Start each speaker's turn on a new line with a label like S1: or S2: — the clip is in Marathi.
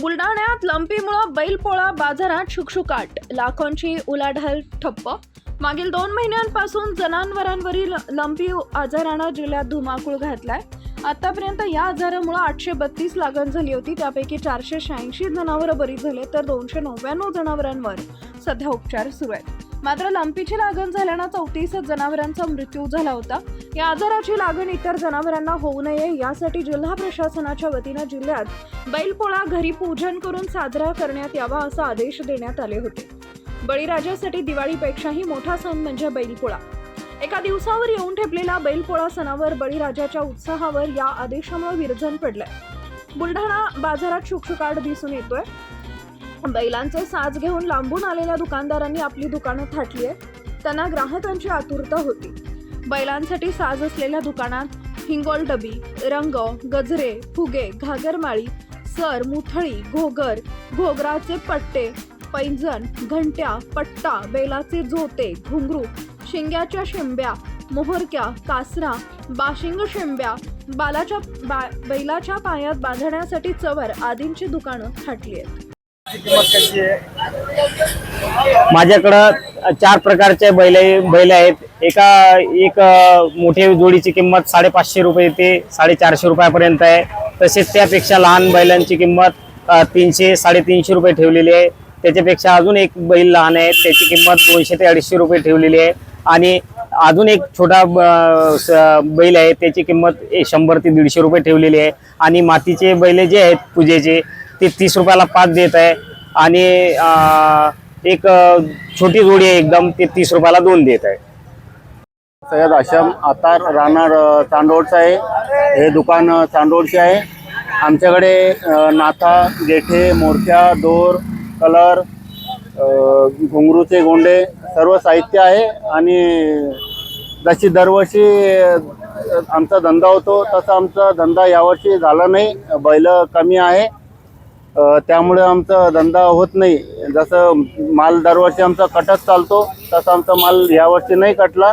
S1: बुलढाण्यात लंपीमुळं बैलपोळा बाजारात शुकशुकाट. लाखोंची उलाढाल ठप्प. मागील दोन महिन्यांपासून जनावरांवरील लंपी आजारानं जिल्ह्यात धुमाकूळ घातलाय. आतापर्यंत या आजारामुळे आठशे बत्तीस लागण झाली होती. त्यापैकी चारशे शहाऐंशी जनावरं बरी झाले तर दोनशे नव्याण्णव जनावरांवर सध्या उपचार सुरू आहेत. मात्र लंपीची लागण झाल्यानं चौतीस जनावरांचा मृत्यू झाला होता. या आजाराची लागण इतर जनावरांना होऊ नये यासाठी जिल्हा प्रशासनाच्या वतीनं जिल्ह्यात बैलपोळा घरी पूजन करून साजरा करण्यात यावा असा आदेश देण्यात आले होते. बळीराजासाठी दिवाळीपेक्षाही मोठा सण म्हणजे बैलपोळा. एका दिवसावर येऊन ठेपलेला बैलपोळा सणावर बळीराजाच्या उत्साहावर या आदेशामुळे विरजन पडलंय. बुलढाणा बाजारात शुकशुकाट दिसून येतोय. बैलांचे साज घेऊन लांबून आलेल्या दुकानदारांनी आपली दुकानं थाटली आहेत. त्यांना ग्राहकांची आतुरता होती. बैलांसाठी साज असलेल्या दुकानात हिंगोल डबी रंग गजरे फुगे घागरमाळी सर मुथळी घोगर घोगराचे पट्टे पैंजण घंट्या पट्टा बैलाचे झोते घुंगरू शिंग्याच्या शिंब्या मोहरक्या कासरा बाशिंग शिंब्या बालाच्या बा बैलाच्या पायात बांधण्यासाठी चवर आदींची दुकानं थाटली आहेत.
S2: माझ्याकडं चार प्रकारचे बैल बैल आहेत. एका एक मोठे जोडीची किंमत साडेपाचशे रुपये ते साडेचारशे रुपयापर्यंत आहे. तसेच त्यापेक्षा लहान बैलांची किंमत तीनशे साडेतीनशे रुपये ठेवलेली आहे. त्याच्यापेक्षा अजून एक बैल लहान आहे. त्याची किंमत दोनशे ते अडीचशे रुपये ठेवलेली आहे. आणि अजून एक छोटा ब- स- बैल आहे. त्याची किंमत शंभर ते दीडशे रुपये ठेवलेली आहे. आणि मातीचे बैल जे आहेत पूजेचे ते तीस रुपयाला पाच देत आहे. आणि एक छोटी जोडी आहे एकदम ते तीस रुपयाला दोन देत आहे.
S3: सय्यद आशम आता राहणार चांदोडचं आहे. हे दुकान चांदोडचे आहे. आमच्याकडे नाथा गेठे मोरक्या दोर कलर घुंगरूचे गोंडे सर्व साहित्य आहे. आणि जशी दरवर्षी आमचा धंदा होतो तसा आमचा धंदा यावर्षी झाला नाही. बैल कमी आहे. त्यामुळे आमचा धंदा होत नाही. जसं माल दरवर्षी आमचा कटत चालतो तसा आमचा माल यावर्षी नाही कटला.